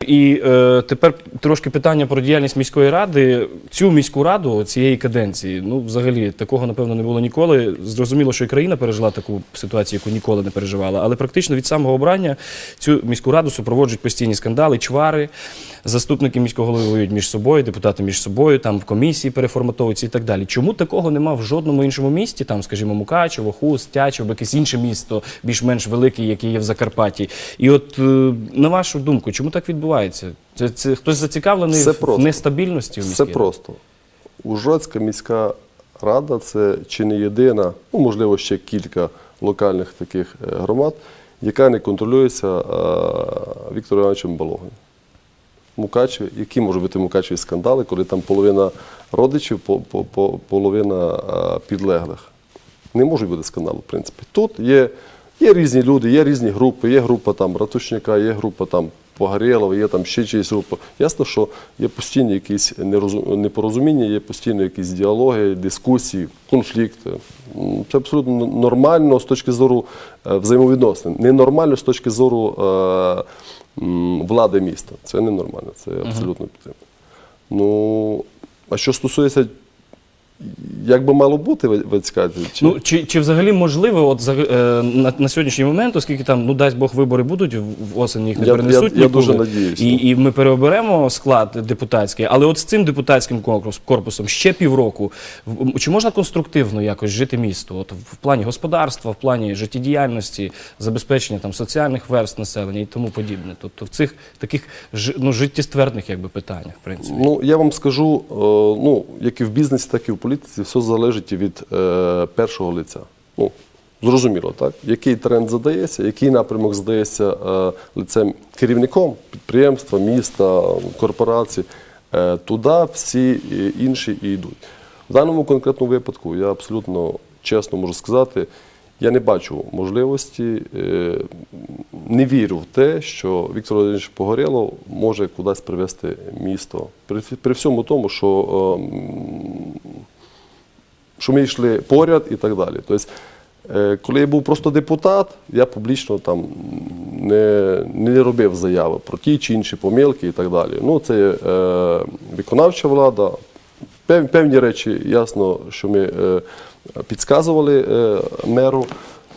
І е, тепер трошки питання про діяльність міської ради. Цю міську раду цієї каденції, ну взагалі такого напевно не було ніколи. Зрозуміло, що і країна пережила таку ситуацію, яку ніколи не переживала. Але практично від самого обрання цю міську раду супроводжують постійні скандали, чвари. Заступники міського голови воюють між собою, депутати між собою, там в комісії переформатовуються і так далі. Чому такого нема в жодному іншому місті? Там, скажімо, Мукачево, Хуст, Тячево, якесь інше місто, більш-менш велике, яке є в Закарпатті. І от е, на вашу думку, чому так відбувається? Це, це хтось зацікавлений Все в просто. нестабільності в міській Все раді? просто. Ужгородська міська рада це чи не єдина, ну можливо, ще кілька локальних таких е, громад, яка не контролюється е, Віктором Івановичем Балогою. Мукачеві, які можуть бути Мукачеві скандали, коли там половина родичів, по, по, по, половина е, підлеглих. Не може бути скандалу, в принципі. Тут є, є різні люди, є різні групи, є група там Ратушняка, є група там Погорєлова, є там ще чиїсь група. Ясно, що є постійні якісь непорозуміння, є постійно якісь діалоги, дискусії, конфлікти. Це абсолютно нормально з точки зору е, взаємовідносин. Ненормально з точки зору е, влади міста. Це ненормально, це абсолютно підтримано. Ну, а що стосується, як би мало бути, ви, ви цікавите? Чи... Ну чи, чи взагалі можливо, от за- е, на, на сьогоднішній момент, оскільки там, ну дасть Бог, вибори будуть в в осені, їх не Я- перенесуть я- я дуже надіюсь, і, ну. і ми переоберемо склад депутатський, але от з цим депутатським корпусом ще півроку. Чи можна конструктивно якось жити місто? От в плані господарства, в плані життєдіяльності, забезпечення там соціальних верст населення і тому подібне. Тобто в цих таких ну, життєствердних якби питаннях, в принципі. Ну, я вам скажу, е, ну, як і в бізнесі, так і в політиці, все залежить від е, першого лиця. Ну, зрозуміло, так? Який тренд задається, який напрямок задається е, лицем керівником підприємства, міста, корпорації, е, туди всі е, інші і йдуть. В даному конкретному випадку я абсолютно чесно можу сказати, я не бачу можливості, е, не вірю в те, що Віктор Володимирович Погорєлов може кудись привести місто. При, всьому тому, що, е, м, що ми йшли поряд і так далі. Тобто, е, коли я був просто депутат, я публічно там не, не робив заяви про ті чи інші помилки і так далі. Ну, це е, виконавча влада. Пев- Певні речі, ясно, що ми е, підказували е, меру.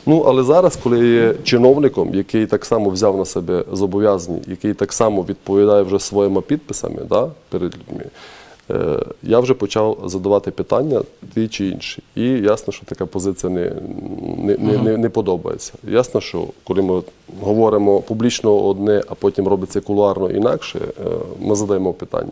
Ну, але зараз, коли є чиновником, який так само взяв на себе зобов'язання, який так само відповідає вже своїми підписами да, перед людьми, я вже почав задавати питання ті чи інші. І ясно, що така позиція не, не, не, не, не подобається. Ясно, що коли ми говоримо публічно одне, а потім робиться кулуарно інакше, е, ми задаємо питання.